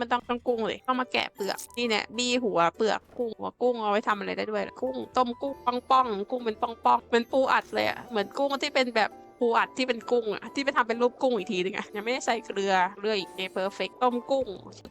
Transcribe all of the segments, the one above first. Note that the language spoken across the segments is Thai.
มันต้องต้องกุ้งเลยต้องมาแกะเปลือกนี่เนี่ยบี้หัวเปลือกกุ้งหัวกุ้งเอาไว้ทำอะไรได้ด้วยกุ้งต้มกุ้งป้องป้องกุ้งเป็นป้องป้องเป็นปูอัดเลยอะเหมือนกุ้งที่เป็นแบบ ปูอัดที่เป็นกุ้งอะที่ไปทำเป็นรูปกุ้งอีกทีนึงอะยังไม่ได้ใส่เกลือเกลืออีกในเพอร์เฟกต้มกุ้ง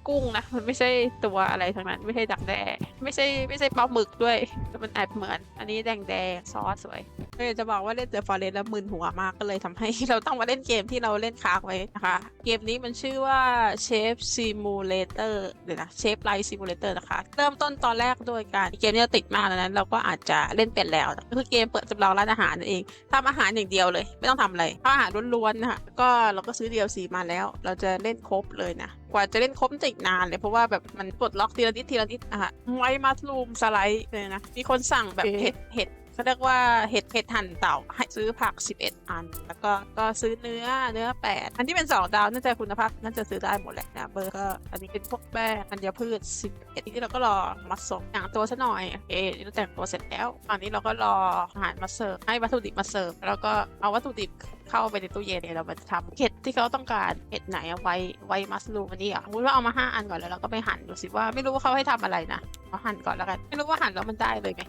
กุ้งนะมันไม่ใช่ตัวอะไรทั้งนั้นไม่ใช่ดักแด้ไม่ใช่ไม่ใช่ปลาหมึกด้วยแต่มันแอบเหมือน อันนี้แดงแดงๆซอสสวยเออจะบอกว่าเล่นเดอะฟอร์เรสแล้วมึนหัวมากก็เลยทำให้เราต้องมาเล่นเกมที่เราเล่นค้างไว้นะคะเกมนี้มันชื่อว่า Chef Simulator เดี๋ยวนะ Chef Life Simulator นะคะ เริ่มต้นตอนแรกโดยการเกมนี้ติดมากแล้วนั้น เราก็อาจจะเล่นเป็นแล้วก็คือเกมเปิดจำลองร้านอาหารนั่นเองทำอาหารอย่างเดียวเลยไม่ต้องทำอะไรทำอาหารล้วนๆนะคะก็เราก็ซื้อ DLC มาแล้ว เราจะเล่นครบเลยนะ กว่าจะเล่นครบติดนานเลย เพราะว่าแบบมันปลดล็อกทีละนิดทีละนิดอะค่ะไว้มัสลูมสไลด์เลยนะ มีคนสั่งแบบเห็ดเห็ด เขาเรียกว่าเห็ดเห็ดหั่นเต่าให้ซื้อผัก 11 อัน แล้วก็ก็ซื้อเนื้อเนื้อ 8 อันที่เป็น 2 ดาวน่าจะคุณภาพน่าจะซื้อได้หมดแหละนะเบอร์ก็อันนี้เป็นพวกแป้งธัญพืช 11ทีนี้เราก็รอมาส่งอย่างตัวซะหน่อยโอเคนี่เราแต่งตัวเสร็จแล้วตอนนี้เราก็รออาหารมาเสิร์ฟให้วัตถุดิบมาเสิร์ฟแล้วก็เอาวัตถุดิบเข้าไปในตู้เย็นเนี่ยเรามาทำเห็ดที่เขาต้องการเห็ดไหนเอาไว้ไว้มัสลูมันนี้อะสมมติว่าเอามาห้าอันก่อนแล้วเราก็ไปหั่นดูสิว่าไม่รู้ว่าเขาให้ทำอะไรนะเอาหั่นก่อนแล้วกันไม่รู้ว่าหั่นแล้วมันได้เลยไหม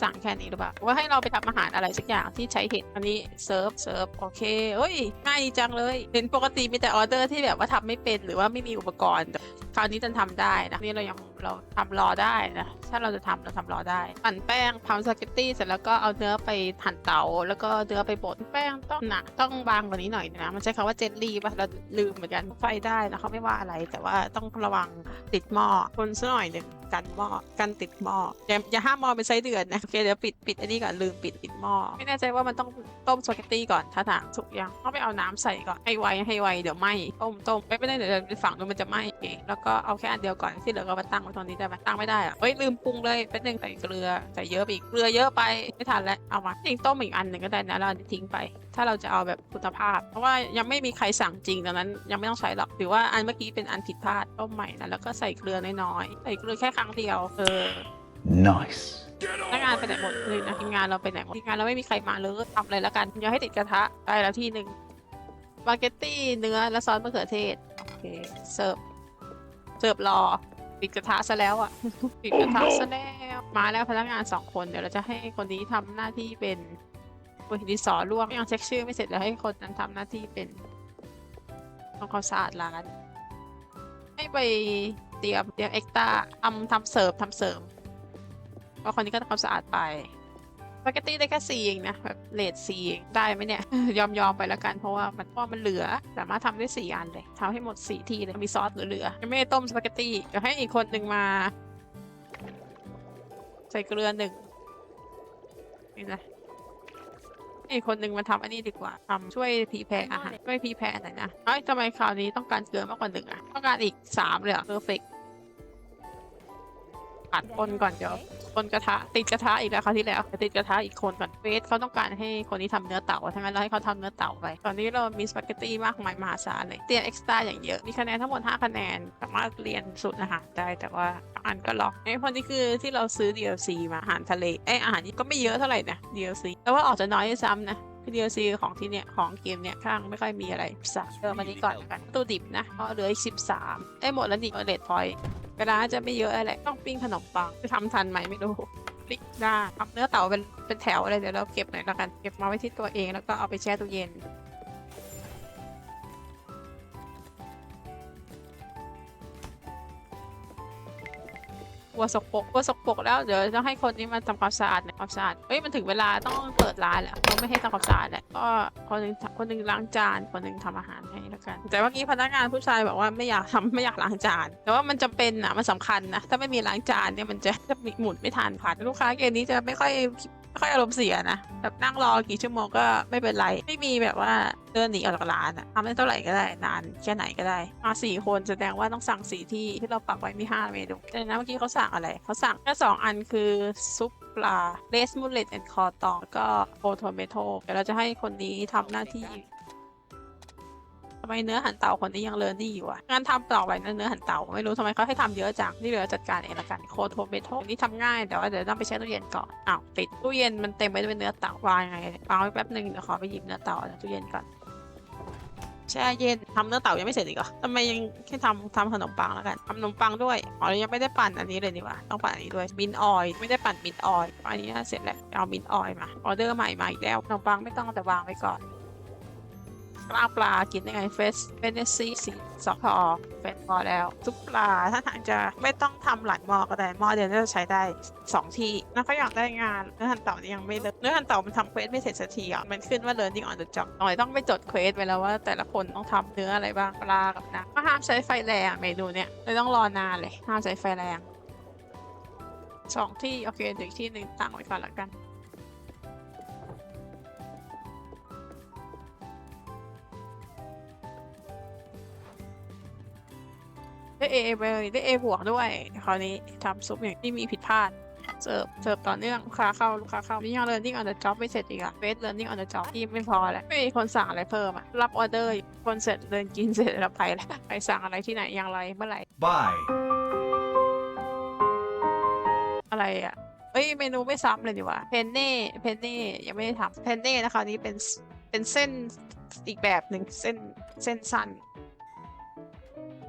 สั่งแค่นี้หรือเปล่าว่าให้เราไปทำอาหารอะไรสักอย่างที่ใช้เห็ดอันนี้เซิร์ฟเซิร์ฟโอเคเอ้ยง่ายจังเลยเห็นปกติมีแต่ออเดอร์ที่แบบว่าทำไม่เป็นหรือว่าไม่มีอุปกรณ์แต่คราวนี้จะทำได้นะนี่เรายัง เราทำรอได้นะ ถ้าเราจะทำเราทำรอได้ปั่นแป้งทำสปาเกตตี้เสร็จแล้วก็เอาเนื้อไปหั่นเตาแล้วก็เนื้อไปบดแป้งต้องหนักต้องบางกว่านี้หน่อยนะ มันใช้คำว่าเจลลี่ป่ะเราลืมเหมือนกันไฟได้นะเขาไม่ว่าอะไร แต่ว่าต้องระวังติดหม้อคนซะหน่อยหนึ่งกันหม้อกันติดหม้ออย่าอย่าห้ามหม้อเป็นไส้เดือนนะโอเคเดี๋ยวปิดปิดอันนี้ก่อนลืมปิดปิดหม้อไม่แน่ใจว่ามันต้องต้มสปาเกตตี้ก่อนถ้าทางสุกยังต้องไปเอาน้ำใส่ก่อนให้ไวให้ไวเดี๋ยวไหมต้มต้มไม่ไม่ได้เดี๋ยวไปฝั่งนู้นมันจะไหมโอเคแล้วก็เอาแค่อันเดียวก่อนที่เหลือก็มาตั้งตรงนี้ได้ไหมตั้งไม่ได้อะเฮ้ยลืมปรุงเลยเป็นหนึ่งใส่เกลือใส่เยอะไปอีกเกลือเยอะไปไม่ทันแล้วเอามาจริงต้มอีกอันหนึ่งก็ได้นะแล้วอันนี้ทิ้งไป ถ้าเราจะเอาแบบคุณภาพ เพราะว่ายังไม่มีใครสั่งจริงดังนั้น ยังไม่ต้องใช้หรอกถือว่าอันเมื่อกี้เป็นอันผิดพลาดต้มใหม่นะแล้วก็ใส่เกลือน้อยๆใส่เกลือแค่ครั้งเดียวเออ Nice. พนักงานไปไหนหมดเลยนะทีมงานเราไปไหนหมดทีมงานเราไม่มีใครมาเลยทำเลยแล้วกันอย่าให้ติดกระทะได้แล้วที่หนึ่งสปาเกตตี้เนื้อและซอสมะเขือเทศโอเคเสิร์ฟเสิร์ฟรอ ปิดกระทะซะแล้วอะปิดกระทะซะแล้วมาแล้วพนักงานสองคนเดี๋ยวเราจะให้คนนี้ทำหน้าที่เป็นคนที่สอนลวกยังเช็คชื่อไม่เสร็จเดี๋ยวให้คนนั้นทำหน้าที่เป็นทำความสะอาดร้าน ให้ไปเตรียมเตรียมเอ็กซ์ต้าทำทำเสิร์ฟทำเสิร์ฟก็คนนี้ก็ทำความสะอาดไปส ปาเกตตี้ได้แค่สี่เองนะแบบเลทสี่เองได้ไหมเนี่ย ยอมยอมไปแล้วกันเพราะว่ามันพราะมันเหลือ สามารถทำได้สี่อันเลยทำให้หมดสี่ทีเลยมีซอสเหลือๆไม่ต้มสปาเกตตี้เดี๋ยวให้อีกคนหนึ่งมา ใส่เกลือหนึ่งนี่นะอีกคนหนึ่งมาทำอันนี้ดีกว่าทำช่วยพีแพรอาหารช่วยพีแพรหน่อยนะเอ้ยทำไมคราวนี้ต้องการเกลือมากกว่าหนึ่งอะต้องการอีกสามเลยเหรอเพอร์เฟก ปัดคนก่อนเดี๋ยวคนกระทะติดกระทะอีกแล้วคราวที่แล้วติดกระทะอีกคนก่อนเฟสเขาต้องการให้คนนี้ทำเนื้อเต่าทั้งนั้นเราให้เขาทำเนื้อเต่าไปตอนนี้เรามีสปาเกตตี้มากมายมหาศาลเลยเตรียมเอ็กซ์ตร้าอย่างเยอะมีคะแนนทั้งหมด 5 คะแนนสามารถเรียนสูตรอาหารได้แต่ว่าอันก็ล็อกไอ้พวกนี้คือที่เราซื้อ DLC มาอาหารทะเลไอยอาหารนี้ก็ไม่เยอะเท่าไหร่นะ DLC แต่ว่าออกจะน้อยด้วยซ้ำนะคือ DLC ของที่เนี่ย ของเกมเนี่ยข้างไม่ค่อยมีอะไรสักเออมานี้ก่อนกันตู้ดิบนะก็เหลืออีกสิบสามไอ้หมดแล้วนี่เลดพอยต์ เวลาจะไม่เยอะอะไรต้องปิ้งขนมปังจะทำทันไหมไม่รู้พริกได้ทำเนื้อเต่าเป็นเป็นแถวอะไรเดี๋ยวเราเก็บหน่อยแล้วกัน เก็บมาไว้ที่ตัวเองแล้วก็เอาไปแช่ตู้เย็น กลัวสกปรกกลัวสกปรกแล้วเดี๋ยวต้องให้คนนี้มาทำความสะอาดเนี่ยความสะอาดเอ้ยมันถึงเวลาต้องเปิดร้านแล้วเขาไม่ให้ทำความสะอาดแหละก็คนหนึ่งคนหนึ่งล้างจานคนหนึ่งทำอาหารให้แล้วกัน แต่เมื่อกี้พนักงานผู้ชายบอกว่าไม่อยากทำไม่อยากล้างจานแต่ว่ามันจำเป็นนะมันสำคัญนะถ้าไม่มีล้างจานเนี่ยมันจะจะหมุนไม่ทันผ่านลูกค้าเกณฑ์นี้จะไม่ค่อย ไม่ค่อยอารมณ์เสียนะแบบนั่งรอกี่ชั่วโมงก็ไม่เป็นไร ไม่มีแบบว่าเดินหนีออกจากร้านอะทำได้เท่าไหร่ก็ได้นานแค่ไหนก็ได้มาสี่คนแสดงว่าต้องสั่งสี่ที่ที่เราปักไว้มีห้าเมนูแต่นะเมื่อกี้เขาสั่งอะไรเขาสั่งแค่สองอันคือซุปปลาเลสมูเลตแอนด์คอตองแล้วก็โอโทเมโตเดี๋ยวเราจะให้คนนี้ทำหน้าที่ ทำไมเนื้อหันเต่าคนนี้ยังเลินนี่อยู่อะงานทำต่อไปนะเนื้อหันเต่าไม่รู้ทำไมเขาให้ทำเยอะจังที่เหลือจัดการเองละกันโคโทเมโตนี่ทำง่ายแต่ว่าเดี๋ยวต้องไปแช่ตู้เย็นก่อนอ้าวปิดตู้เย็นมันเต็มไปด้วยเนื้อเต่าวางยังไงวางไว้แป๊บหนึ่งเดี๋ยวขอไปหยิบเนื้อเต่าจากตู้เย็นก่อนแช่เย็นทำเนื้อเต่ายังไม่เสร็จอีกเหรอทำไมยังแค่ทำทำขนมปังแล้วกันทำขนมปังด้วยอ๋อยังไม่ได้ปั่นอันนี้เลยนี่ว่าต้องปั่นอันนี้ด้วยมินออยไม่ได้ปั่นมินออยอันนี้เสร็จแล้วเอามินออยมาออเดอร์ใหม่มาอีกแล้วขนมปังไม่ต้องแต่วางไว้ก่อน ลาปลากินได้ไงเฟสเฟนเนซี่สีสองพอเฟสพอแล้วซุปปลาถ้าทางจะไม่ต้องทำหลายหม้อก็ได้หม้อเดียวน่าจะใช้ได้สองที่แล้วเขาอยากได้งานเนื้อหันเต่ายังไม่เลิกเนื้อหันเต่ามันทำเควสไม่เสร็จสักทีอะมันขึ้นว่า learning on the job หน่อยต้องไปจดเควสไว้แล้วว่าแต่ละคนต้องทำเนื้ออะไรบ้างปลากับน้ำก็ห้ามใช้ไฟแรงเมนูเนี่ยเลยต้องรอนานเลยห้ามใช้ไฟแรงสองที่โอเคเดี๋ยวอีกที่หนึ่งตั้งไว้ก่อนละกัน ได้เอไปเลยได้เอบวกด้วย คราวนี้ทำซุปอย่างที่มีผิดพลาด เสิร์ฟเสิร์ฟต่อเนื่องลูกค้าเข้าลูกค้าเข้านี่ยัง learning on the job ไม่เสร็จอีกอะ base learning on the job ที่ไม่พอแล้วไม่มีคนสั่งอะไรเพิ่มอะรับออเดอร์คนเสร็จเดินกินเสร็จแล้วไปแล้วใครสั่งอะไรที่ไหนอย่างไรเมื่อไหร่ Bye. อะไรอะเอ้ยเมนูไม่ซ้ำเลยดีกว่าเพนเน่เพนเน่ยังไม่ได้ทำเพนเน่นะคะนี้เป็นเป็นเส้นอีกแบบหนึ่งเส้นเส้นสั้น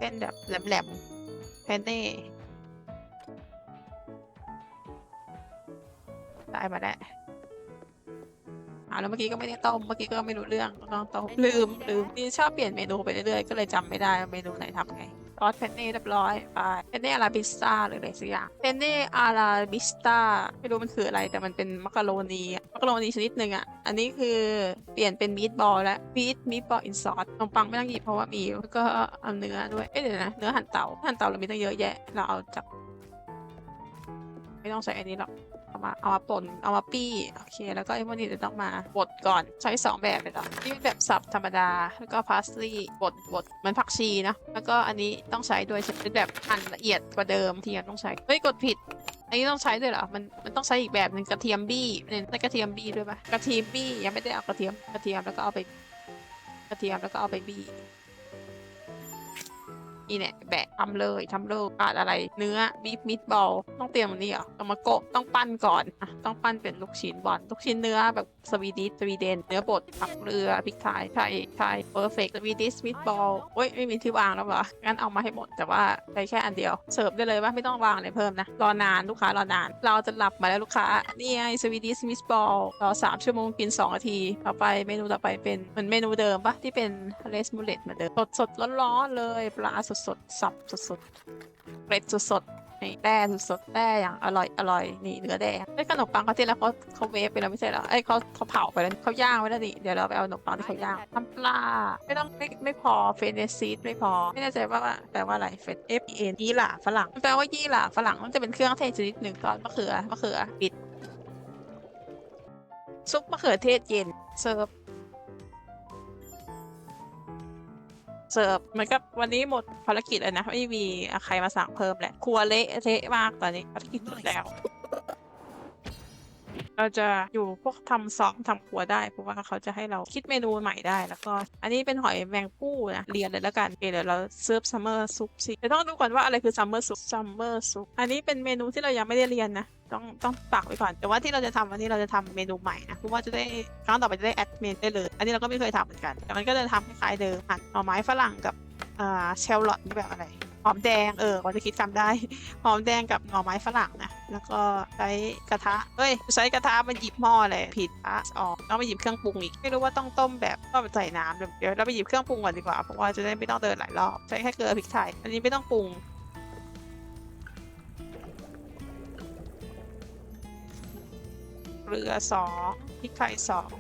เส้นแบบแหลมๆเพนเน่ได้มาแล้วอ่าแล้วเมื่อกี้ก็ไม่ได้ต้มเมื่อกี้ก็ไม่รู้เรื่องก็ต้องต้มลืมลืมนี่ชอบเปลี่ยนเมนูไปเรื่อยๆก็เลยจำไม่ได้ว่าเมนูไหนทำไงซอสเพนเน่เรียบร้อยไปเพนเน่อาราบิสต้าหรืออะไรสักอย่างเพนเน่อาราบิสต้าไม่รู้มันคืออะไรแต่มันเป็นมักกะโรนีอะมั กกะโรนีชนิดหนึ่งอะ อันนี้คือเปลี่ยนเป็นมีดบอลแล้วมีดมีดบอลอินซอสขนมปังไม่ต้องหยิบเพราะว่ามีแล้วก็เอาเนื้อด้วยเอ๊ะเดี๋ยวนะเนื้อหั่นเต่าหั่นเต่าเรามีตั้งเยอะแยะ เราเอาจากไม่ต้องใส่อันนี้หรอกเอามาเอามาป่นเอามาปี้โอเค แล้วก็ไอ้พวกนี้เดี๋ยวต้องมาบดก่อนใช้สองแบบเลยเหรอนี่เป็นแบบสับธรรมดา แล้วก็พาสลีย์บดบดเหมือนผักชีนะแล้วก็อันนี้ต้องใช้ด้วยเป็นแบบหั่นละเอียดกว่าเดิมที่ยังต้องใช้เฮ้ยกดผิด อันนี้ต้องใช้ด้วยเหรอ มันมันต้องใช้อีกแบบหนึ่งกระเทียมบี้เนี่ยได้กระเทียมบี้ด้วยปะกระเทียมบี้ยังไม่ได้เอากระเทียมกระเทียมแล้วก็เอาไป กระเทียมแล้วก็เอาไปบี้ นี่เนี่ยแบะทำเลยทำเลยขาดอะไร เนื้อบีฟมิตบอลต้องเตรียมอันนี้เหรอต้องมาโกะต้องปั้นก่อนอะต้องปั้นเป็นลูกชิ้นบอลลูกชิ้นเนื้อแบบสวีดิชสวีเดน เนื้อบดผักเรือพริกไทยไทยไทยเพอร์เฟกต์สวีดิชมิตบอลเว้ยไม่มีที่วางแล้วเหรองั้นเอามาให้หมดแต่ว่าใช้แค่อันเดียวเสิร์ฟได้เลยว่าไม่ต้องวางอะไรเพิ่มนะรอนานลูกค้ารอนาน เราจะหลับมาแล้วลูกค้านี่ไงสวีดิชมิตบอลรอสามชั่วโมงกินสองนาทีต่อไปเมนูต่อไปเป็นเหมือนเมนูเดิมปะที่เป็นเลสมูเลตเหมือนเดิมสดสดร้อนๆเลยปลาสสดๆสับสดสดๆเกร็ดสดสดๆนี่แร่สดสดๆแร่อย่างอร่อยอร่อยนี่เนื้อแดงไอ้ขนมปังเขาที่แล้วเขาเขาเวฟไปแล้วไม่ใช่เหรอไอ้เขาเขาเผาไปแล้วเขาย่างไว้แล้วนี่เดี๋ยวเราไปเอาขนมปังที่เขาย่างทำปลาไม่ต้องไม่ไม่พอเฟเนซีดไม่พอ ไม่แน่ใจว่าแปลว่าอะไรเฟนเอฟเอ็นยี่หล่าฝรั่งแปลว่ายี่หล่าฝรั่งมันจะเป็นเครื่องเทศชนิดหนึ่งก่อนมะเขือมะเขือปิดซุปมะเขือเทศเย็นเสิร์ฟ เสิร์ฟเหมือนกับวันนี้หมดภารกิจเลยนะ ไม่มีใครมาสั่งเพิ่มแหละ ครัวเละเทะมากตอนนี้ภารกิจหมดแล้ว เราจะอยู่พวกทำซองทำครัวได้ เพราะว่าเขาจะให้เราคิดเมนูใหม่ได้แล้วก็ อันนี้เป็นหอยแมงผู้นะเรียนเลยแล้วกันเเดี๋ยวเราเซิร์ฟซัมเมอร์ซุปสิเดี๋ยวต้องดูก่อนว่าอะไรคือซัมเมอร์ซุปซัมเมอร์ซุปอันนี้เป็นเมนูที่เรายังไม่ได้เรียนนะ ต้องต้องปักไว้ก่อน แต่ว่าที่เราจะทำวันนี้เราจะทำเมนูใหม่นะเพราะว่าจะได้ครั้งต่อไปจะได้แอดเมนได้เลย อันนี้เราก็ไม่เคยทำเหมือนกัน แต่มันก็จะทำคล้ายๆเดิมหั่นหน่อไม้ฝรั่งกับอ่าเชลลอตแบบอะไรหอมแดงเออเราจะคิดจำได้ หอมแดงกับหน่อไม้ฝรั่งนะ แล้วก็ใช้กระทะเอ้ย ใช้กระทะมันหยิบหม้อเลยผิดอะออกต้องไปหยิบเครื่องปรุงอีก ไม่รู้ว่าต้องต้มแบบก็ใส่น้ำเดี๋ยวเราไปหยิบเครื่องปรุงก่อนดีกว่า เพราะว่าจะได้ไม่ต้องเดินหลายรอบ ใช้แค่เกลือพริกไทย อันนี้ไม่ต้องปรุง ลือสองพริกไทยสอง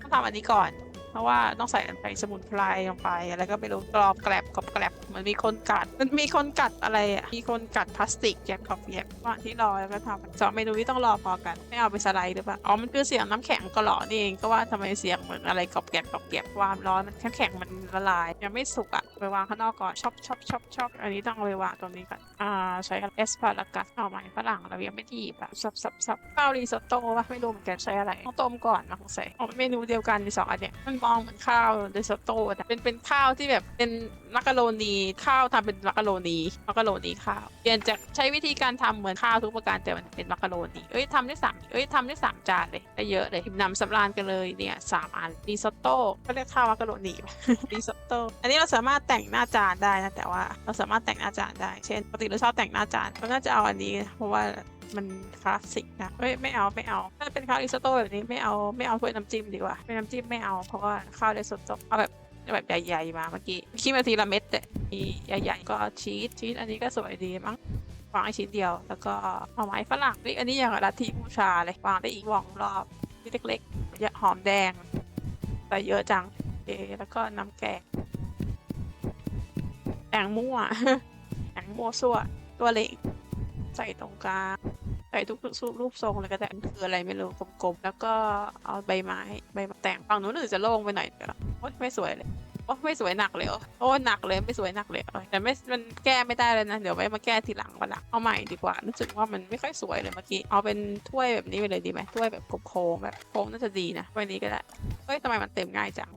ต้องทำอันนี้ก่อน เพราะว่าต้องใส่ไปสมุนไพรลงไปอะไรก็ไม่รู้กรอบแกลบกรอบแกลบเหมันมีคนกัด มันมีคนกัดอะไรอะมีคนกัดพลาสติกแยบกรอบแยบว่าที่รอแล้วก็ทำสองเมนูที่ต้องรอพอกัน ไม่เอาไปสไลด์หรือเปล่าอ๋อมันคือเสียงน้ำแข็งก็หรอนี่เองก็ว่าทำไมเสียงเหมือนอะไรกรอบแกรบกรอบแกรบความร้อนมันน้ำแข็งมันละลายยังไม่สุกอะไปวางข้างนอกก่อนชอปช็อปช็อปช็อปอันนี้ต้องเอาไปวางตรงนี้ก่อนอ่าใช้เอสพารากัสเอาไหมฝรั่งเรายังไม่ทีบอะซับซับซับข้าวรีสโต้ปะไม่รู้เหมือนกันใช้อะไรต้องต้มก่อนนะคงใส่อ๋อเมนูเดียวกันสองอันเนี้ยมันมองเหมือนข้าวเดซโต้แต่เป็นเป็นข้าวที่แบบเป็นมักกะโรนีข้าวทำเป็นมักกะโรนีมักกะโรนีข้าวเปลี่ยนจากใช้วิธีการทำเหมือนข้าวทุกประการแต่มันเป็นมักกะโรนีเอ้ยทำได้สามเอ้ยทำได้สามจานเลยได้เยอะเลยนำสำราญกันเลยเนี่ยสามอันรีซอตโต้ก็เรียกข้าวมักกะโรนีรีซอตโต้อันนี้เราสามารถแต่งหน้าจานได้นะแต่ว่าเราสามารถแต่งหน้าจานได้ เช่นปกติเราชอบแต่งหน้าจานเราน่าจะเอาอันนี้เพราะว่า มันคลาสสิกนะเฮ้ยไม่เอาไม่เอา ถ้าเป็นข้าวริซอตโต้แบบนี้ไม่เอาไม่เอาถ้วยน้ำจิ้มดีกว่าเป็นน้ำจิ้มไม่เอาเพราะว่าข้าวริซอตโต้เอาแบบแบบใหญ่ๆมาเมื่อกี้คิดมาทีละเม็ดแต่มีใหญ่ๆก็ชีสชีสอันนี้ก็สวยดีมั้งวางไว้ชิ้นเดียว แล้วก็เอาไม้ฝรั่งเฮ้ยอันนี้อย่างลัทธิบูชาเลยวางได้อีกวองรอบที่เล็กๆอย่าหอมแดงใส่เยอะจังโอแล้วก็น้ำแกงแตงมั่วแตงมั่วซั่วตัวเล็กใส่ตรงกลาง ใส่ทุกรูปทรงเลยก็ได้คืออะไรไม่รู้กลมๆแล้วก็เอาใบไม้ใบม้แต่งฝั่งนู้นอื่นจะโล่งไปหน่อยเดี๋ยวโอ๊ยไม่สวยเลยโอ๊ยไม่สวยหนักเลยโอ้หนักเลยไม่สวยหนักเลยแต่ไม่มันแก้ไม่ได้เลยนะเดี๋ยวไว้มาแก้ทีหลังวันหลังเอาใหม่ดีกว่ารู้สึกว่ามันไม่ค่อยสวยเลยเมื่อกี้เอาเป็นถ้วยแบบนี้ไปเลยดีไหมถ้วยแบบโค้งๆแบบโค้งน่าจะดีนะถ้วยนี้ก็ได้เฮ้ยทำไมมันเต็มง่ายจัง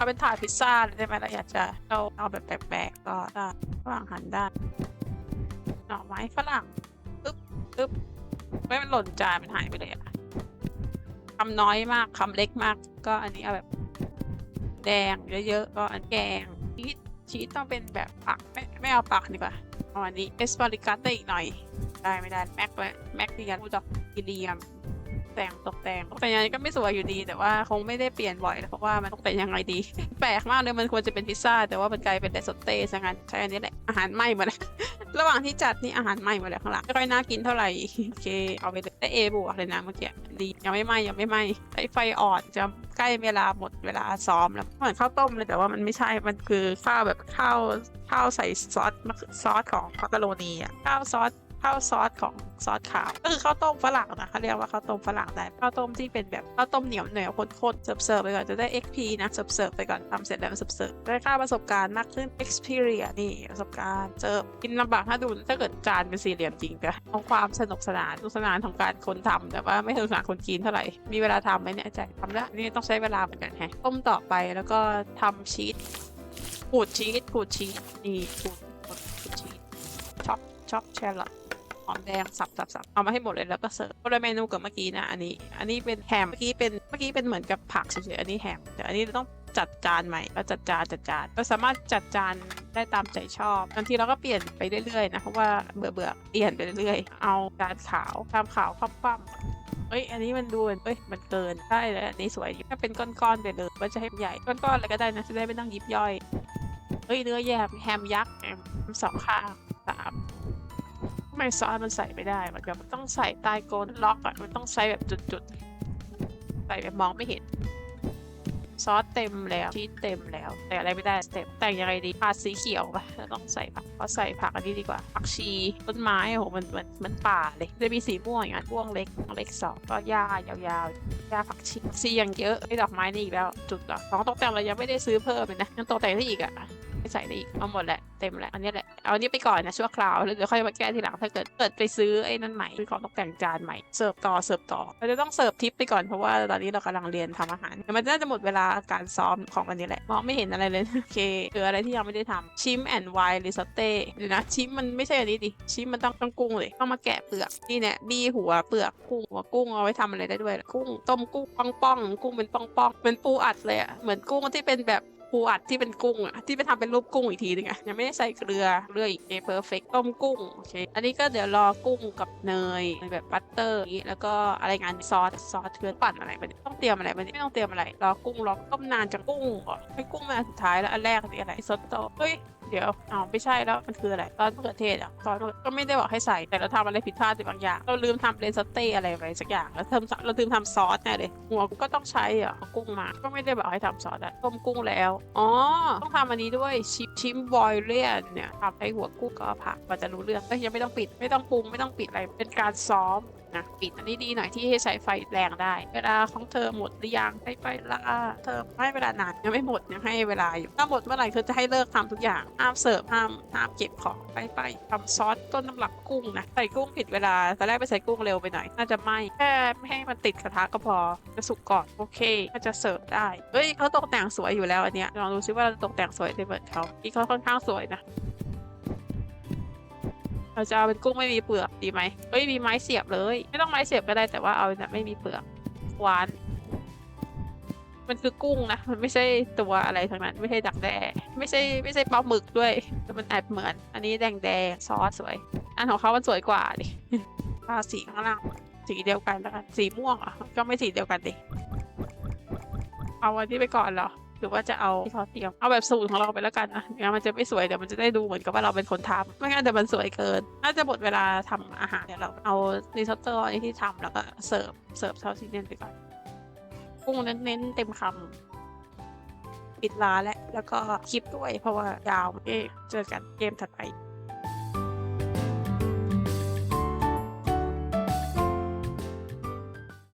เอาเป็นถาดพิซซ่าเลยได้ไหมเราอยากจะเราเอาแบบแปลกๆก็ได้ฝรั่งหันด้านหน่อไม้ฝรั่งปึ๊บปึ๊บไม่มันหล่นจานมันหายไปเลยอะคำน้อยมากคำเล็กมาก ก็อันนี้เอาแบบ แดงเยอะๆก็อันแกงชีสชีสต้องเป็นแบบปักไม่ไม่เอาปักดีกว่าเอาอันนี้เอสปาริกัสได้อีกหน่อย ได้ไม่ได้แม็กไว้แม็กดียนพูดดอกกิเลียม แต่งตกแต่งตกแต่งยังไงก็ไม่สวยอยู่ดี แต่ว่าคงไม่ได้เปลี่ยนบ่อยนะเพราะว่ามันตกแต่งยังไงดี แปลกมากเลยมันควรจะเป็นพิซซ่า แต่ว่ามันกลายเป็นแต่สเต้ซะงั้นใช้อันนี้แหละอาหารไหม้หมดเลยระหว่างที่จัดนี่อาหารไหม้หมดเลยข้างหลังไม่ค่อยน่ากินเท่าไหร่โอเคเอาไปเลยได้เอบวกเลยนะเมื่อกี้ดียังไม่ไหม้ยังไม่ไหม้ใช้ไฟอ่อนจะใกล้เวลาหมดเวลาซ้อมแล้วเหมือนข้าวต้มเลยแต่ว่ามันไม่ใช่มันคือข้าวแบบข้าวข้าวใส่ซอสมะซอสของมักกะโรนีอะข้าวซอส ข้าวซอสของซอสขาวก็คือข้าวต้มฝรั่งนะเขาเรียกว่าข้าวต้มฝรั่งได้ข้าวต้มที่เป็นแบบข้าวต้มเหนียวเหนียวข้นๆเสิร์ฟเสิร์ฟไปก่อนจะได้ XP นะเสิร์ฟเสิร์ฟไปก่อนทำเสร็จแล้วเสิร์ฟเสิร์ฟได้ค่าประสบการณ์มากขึ้น experience นี่ประสบการณ์เสิร์ฟกินลำบากถ้าดูถ้าเกิดจานเป็นสี่เหลี่ยมจริงแต่เอาความสนุกสนานสนุกสนานของการคนทำแต่ว่าไม่สนุกสนานคนกินเท่าไหร่มีเวลาทำไหมเนี่ยใจทำได้นี่ต้องใช้เวลาเหมือนกันแฮะต้มต่อไปแล้วก็ทำชีสขูดชีสขูดชีสนี่ขูดขูดชีสช็อปช็อปแชร์ลอห อมแดงสับสับสับเอามาให้หมดเลยแล้วก็เสิร์ฟคนละเมนูกับเมื่อกี้นะอันนี้ อันนี้เป็นแฮมเมื่อกี้เป็นเมื่อกี้เป็นเหมือนกับผักเฉยๆอันนี้แฮมแต่อันนี้ต้องจัดจานใหม่เราจัดจานจัดจานเราสามารถจัดจานได้ตามใจชอบบางทีเราก็เปลี่ยนไปเรื่อยๆนะเพราะว่าเบื่อเบื่อเปลี่ยนไปเรื่อยๆ เอาจานขาวชามขาวคว่ำๆเอ้ย อันนี้มันดูเอ้ย มันเกินใช่แล้วอันนี้สวยถ้าเป็นก้อนๆไปเลยมันจะให้ใหญ่ ก้อนๆอะไรก็ได้นะจะได้ไม่ต้องยิบย่อย เอ้ย เนื้อแยมแฮมยักษ์แฮมสองข้างสาม ไมซอสมันใส่ไม่ได้มันแบบต้องใส่ใต้โกนล็อกอะมันต้องใช้แบบจุดๆ ใส่แบบมองไม่เห็น ซอสเต็มแล้วชีสเต็มแล้ว แต่อะไรไม่ได้เต็มแต่งยังไงดีผัดสีเขียวปะต้องใส่ผักเพราะใส่ผักอันนี้ดีกว่าผักชีต้นไม้โอ้โหมันมันมันป่าเลยจะมีสีม่วงอย่างนั้นม่วงเล็กเล็กสองก็หญ้ายาวๆหญ้าผักชีผักชีอย่างเยอะไอ้ดอกไม้นี่อีกแล้วจุดเหรอของตกแต่งเรายังไม่ได้ซื้อเพิ่มเลยนะยังตกแต่งได้อีกอะ ใส่ได้อีกเอาหมดแหละเต็มแหละอันนี้แหละเอาอันนี้ไปก่อนนะชั่วคราวแล้วเดี๋ยวค่อยมาแก้ทีหลังถ้าเกิดเกิดไปซื้อไอ้นั่นใหม่ซื้อของตกแต่งจานใหม่เสิร์ฟต่อเสิร์ฟต่อเราจะต้องเสิร์ฟทิปไปก่อนเพราะว่าตอนนี้เรากำลังเรียนทำอาหารมันน่าจะหมดเวลาการซ้อมของวันนี้แหละมองไม่เห็นอะไรเลยโอเคเหลืออะไรที่ยังไม่ได้ทำชิมแอนด์ไวน์ริซอตเต้เดี๋ยวนะชิมมันไม่ใช่อันนี้ดิชิมมันต้องต้องกุ้งเลยต้องมาแกะเปลือกนี่เนี่ยบี้หัวเปลือกกุ้งหัวกุ้งเอาไว้ทำอะไรได้ด้วยกุ้งต้มกุ้งป้องป้องๆกุ้งเป็นป้องป้องๆเป็นปูอัดเลยอะเหมือนกุ้งที่เป็นแบบ ปูอัดที่เป็นกุ้งอะที่ไปทำเป็นรูปกุ้งอีกทีนึงอะยังไม่ได้ใส่เกลือเกลืออีกเอเพอร์เฟกต้มกุ้งโอเคอันนี้ก็เดี๋ยวรอกุ้งกับเนยแบบบัตเตอร์นี้แล้วก็อะไรงานซอสซอสเกลือปั่นอะไรไปต้องเตรียมอะไรไปไม่ต้องเตรียมอะไรรอกุ้งรอต้มนานจากกุ้งก่อนให้กุ้งมาสุดท้ายแล้วอันแรกนี่อะไรซอสโต้เฮ้ย เดี๋ยวอ๋อไม่ใช่แล้วมันคืออะไรซอสมะเขือเทศอะซอสก็ไม่ได้บอกให้ใส่แต่เราทำอะไรผิดพลาดไปบางอย่าง เราลืมทำเลนสเต้อะไรไปสักอย่างแล้วเติมเราลืมทำซอสแน่เลยหัวก็ต้องใช้อะกุ้งมาก็ไม่ได้บอกให้ทำซอสอะต้มกุ้งแล้วอ๋อต้องทำอันนี้ด้วยชิมชิมบอยเลียนเนี่ยทำให้หัวกุ้งกับผักมันจะรู้เรื่องเอ้ยยังไม่ต้องปิดไม่ต้องปรุงไม่ต้องปิดอะไรเป็นการซ้อม นะปิดอันนี้ดีหน่อยที่ให้ใช้ไฟแรงได้ เวลาของเธอหมดหรือยังให้เวลาเธอให้เวลานานยังไม่หมดยังให้เวลาอยู่ถ้าหมดเมื่อไหร่คือจะให้เลิกทำทุกอย่างห้ามเสิร์ฟห้ามห้ามเก็บของไปไปทำซอสต้นน้ำหลักกุ้งนะใส่กุ้งผิดเวลาตอนแรกไปใส่กุ้งเร็วไปหน่อยน่าจะไหมแค่ไม่ให้มันติดกระทะก็พอจะสุกก่อนโอเคก็จะเสิร์ฟได้เฮ้ยเขาตกแต่งสวยอยู่แล้วอันเนี้ยลองดูซิว่าเราจะตกแต่งสวยได้เหมือนเขาที่เขาค่อนข้างสวยนะ เราจะเอาเป็นกุ้งไม่มีเปลือกดีไหมเอ้ยมีไม้เสียบเลย ไม่ต้องไม้เสียบก็ได้แต่ว่าเอาแบบไม่มีเปลือกหวาน มันคือกุ้งนะมันไม่ใช่ตัวอะไรทั้งนั้น ไม่ใช่ดักแด้ไม่ใช่ไม่ใช่ปลาหมึกด้วยแต่มันแอบเหมือน อันนี้แดงแดงๆซอสสวย อันของเขามันสวยกว่าดิทาสีข้างล่างสีเดียวกันแล้วกันสีม่วงอะก็ไม่สีเดียวกันดิเอาอันนี้ไปก่อนเหรอ หรือว่าจะเอาที่เขาเตรียมเอาแบบสูตรของเราไปแล้วกันนะเดี๋ยมันจะไม่สวยเดี๋ยวมันจะได้ดูเหมือนกับว่าเราเป็นคนทำไม่งั้นเดี๋ยวมันสวยเกิน น่าจะหมดเวลาทำอาหารเดี๋ยวเราเอารีซอตโต้อันนี้ที่ทำแล้วก็เสิร์ฟเสิร์ฟเท่าที่เน้นไปก่อนกุ้งเน้นๆเต็มคำปิดร้านแล้วแล้วก็คลิปด้วยเพราะว่ายาวเอ๊เจอกันเกมถัดไป